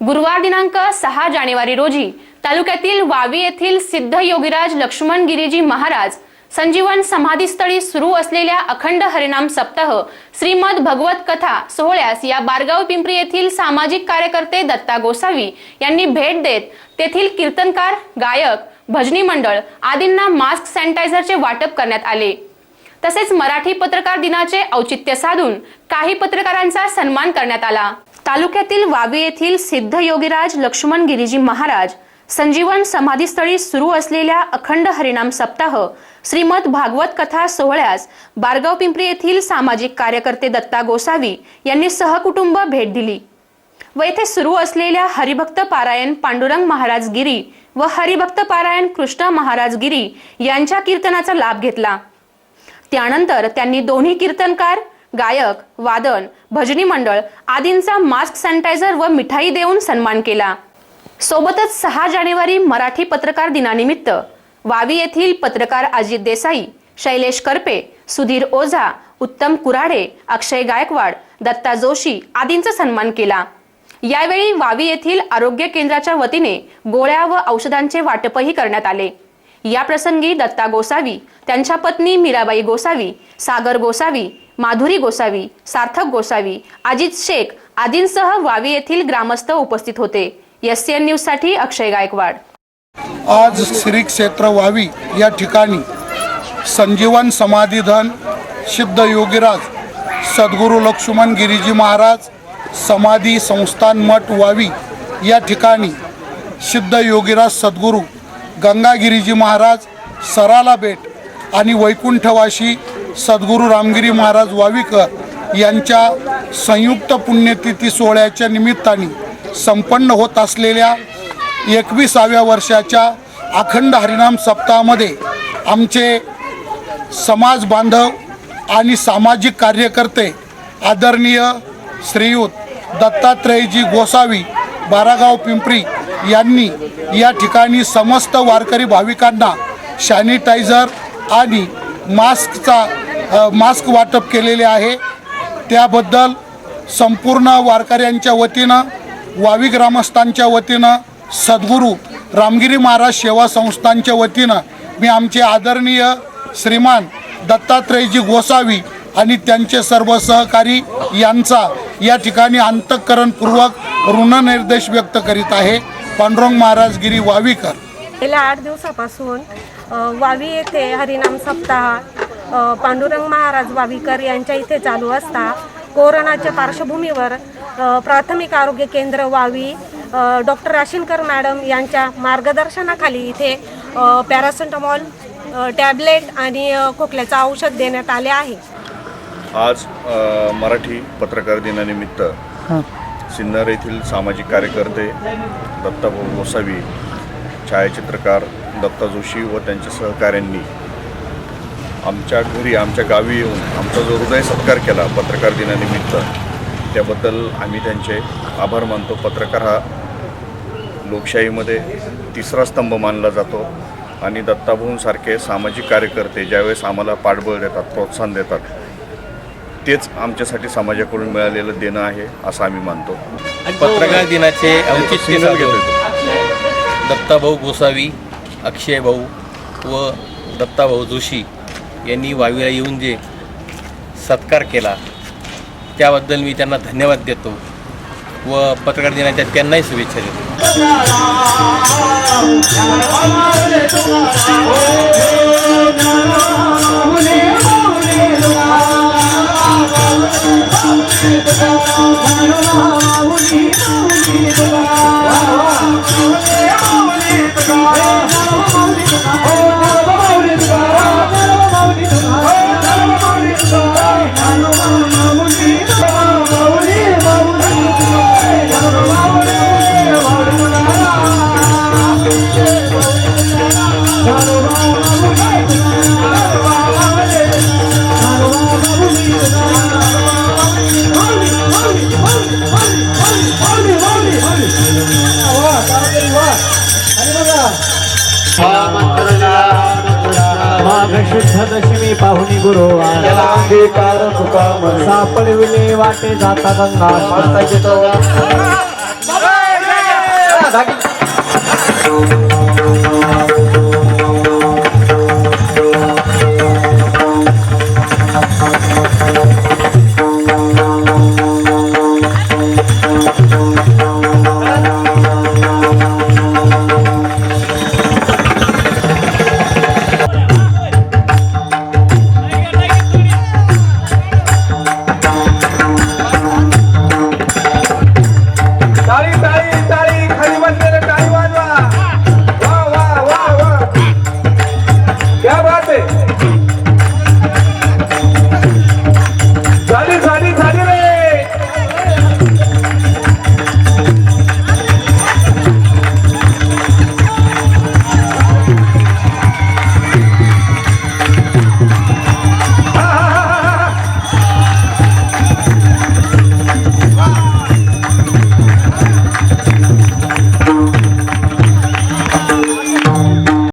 गुरुवार दिनांक सहा जानेवारी रोजी तालुक्यातील वावी येथील सिद्ध योगीराज लक्ष्मण गिरीजी महाराज संजीवन समाधीस्थळी सुरू असलेल्या अखंड हरिनाम सप्ताह श्रीमद भगवत कथा सोहळ्यास या बारगाव पिंपरी येथील सामाजिक कार्यकर्ते दत्ता गोसावी यांनी भेट देत तेथील कीर्तनकार गायक भजनी मंडळ आदींना मास्क सॅनिटायझरचे वाटप करण्यात आले. तसेच मराठी पत्रकार दिनाचे औचित्य साधून काही पत्रकारांचा सन्मान करण्यात आला. तालुक्यातील वावी येथील सिद्ध योगीराज लक्ष्मण गिरीजी महाराज संजीवन समाधीस्थळी सुरू असलेल्या अखंड हरिनाम सप्ताह श्रीमद भागवत कथा सोहळ्यास बारगाव पिंपरी येथील सामाजिक कार्यकर्ते दत्ता गोसावी यांनी सहकुटुंब भेट दिली व येथे सुरू असलेल्या हरिभक्त पारायण पांडुरंग महाराज गिरी व हरिभक्त पारायण कृष्ण महाराज गिरी यांच्या कीर्तनाचा लाभ घेतला. त्यानंतर त्यांनी दोन्ही कीर्तनकार गायक वादन भजनी मंडळ आदींचा मास्क सॅनिटायझर व मिठाई देऊन सन्मान केला. सोबतच सहा जानेवारी मराठी पत्रकार दिनानिमित्त वावी येथील पत्रकार अजित देसाई शैलेश करपे सुधीर ओझा उत्तम कुराडे अक्षय गायकवाड दत्ता जोशी आदींचा सन्मान केला. यावेळी वावी येथील आरोग्य केंद्राच्या वतीने गोळ्या व औषधांचे वाटपही करण्यात आले. या प्रसंगी दत्ता गोसावी त्यांच्या पत्नी मीराबाई गोसावी सागर गोसावी माधुरी गोसावी सार्थक गोसावी अजित शेख आदींसह वावी येथील ग्रामस्थ उपस्थित होते. एस एन न्यूजसाठी अक्षय गायकवाड. आज श्री क्षेत्र वावी या ठिकाणी संजीवन समाधीधन सिद्ध योगीराज सद्गुरू लक्ष्मण गिरीजी महाराज समाधी संस्थान मठ वावी या ठिकाणी सिद्ध योगीराज सद्गुरू गंगागिरीजी महाराज सराला भेट आणि वैकुंठवाशी सद्गुरू रामगिरी महाराज वावीकर यांच्या संयुक्त पुण्यतिथी सोहळ्याच्या निमित्ताने संपन्न होत असलेल्या एकविसाव्या वर्षाच्या अखंड हरिनाम सप्ताहामध्ये आमचे समाज बांधव आणि सामाजिक कार्यकर्ते आदरणीय श्रीयुत दत्तात्रयजी गोसावी बारागाव पिंपरी यांनी या ठिकाणी समस्त वारकरी भाविकांना सॅनिटायझर आणि मास्कचा मास्क वाटप केलेले आहे. त्याबद्दल संपूर्ण वारकऱ्यांच्या वतीनं वावी ग्रामस्थांच्या वतीनं सद्गुरू रामगिरी महाराज सेवा संस्थांच्या वतीनं मी आमचे आदरणीय श्रीमान दत्तात्रयजी गोसावी आणि त्यांचे सर्व सहकारी यांचा या ठिकाणी अंतःकरणपूर्वक ऋणनिर्देश व्यक्त करीत आहे. पांडुरंग महाराज गिरी वावीकर. गेल्या आठ दिवसापासून वावी येथे हरिनाम सप्ताह पांडुरंग महाराज वावीकर यांच्या इथे चालू असता. कोरोनाच्या पार्श्वभूमीवर प्राथमिक आरोग्य केंद्र वावी डॉक्टर राशीनकर मॅडम यांच्या मार्गदर्शनाखाली इथे पॅरासिटामॉल टॅबलेट आणि खोकल्याचं औषध देण्यात आले आहे. आज मराठी पत्रकार दिनानिमित्त सिन्नर येथील सामाजिक कार्यकर्ते दत्ताभाऊ गोसावी छायाचित्रकार दत्ता जोशी व त्यांच्या सहकाऱ्यांनी आमच्या घरी आमच्या गावी येऊन आमचा जो हृदय सत्कार केला पत्रकार दिनानिमित्त त्याबद्दल आम्ही त्यांचे आभार मानतो. पत्रकार हा लोकशाहीमध्ये तिसरा स्तंभ मानला जातो आणि दत्ताभाऊंसारखे सामाजिक कार्यकर्ते ज्यावेळेस आम्हाला पाठबळ देतात प्रोत्साहन देतात तेच आमच्यासाठी समाजाकडून मिळालेलं देणं आहे असं आम्ही मानतो पत्रकार दिनाचे औचित्य साधून दत्ताभाऊ गोसावी अक्षय भाऊ व दत्ताभाऊ जोशी यांनी वावीला येऊन जे सत्कार केला त्याबद्दल मी त्यांना धन्यवाद देतो व पत्रकार दिनाच्या त्यांनाही शुभेच्छा देतो Hello. सिद्धदशमी पाहुणी गुरु सापडविले वाटे जाता गंगा. माता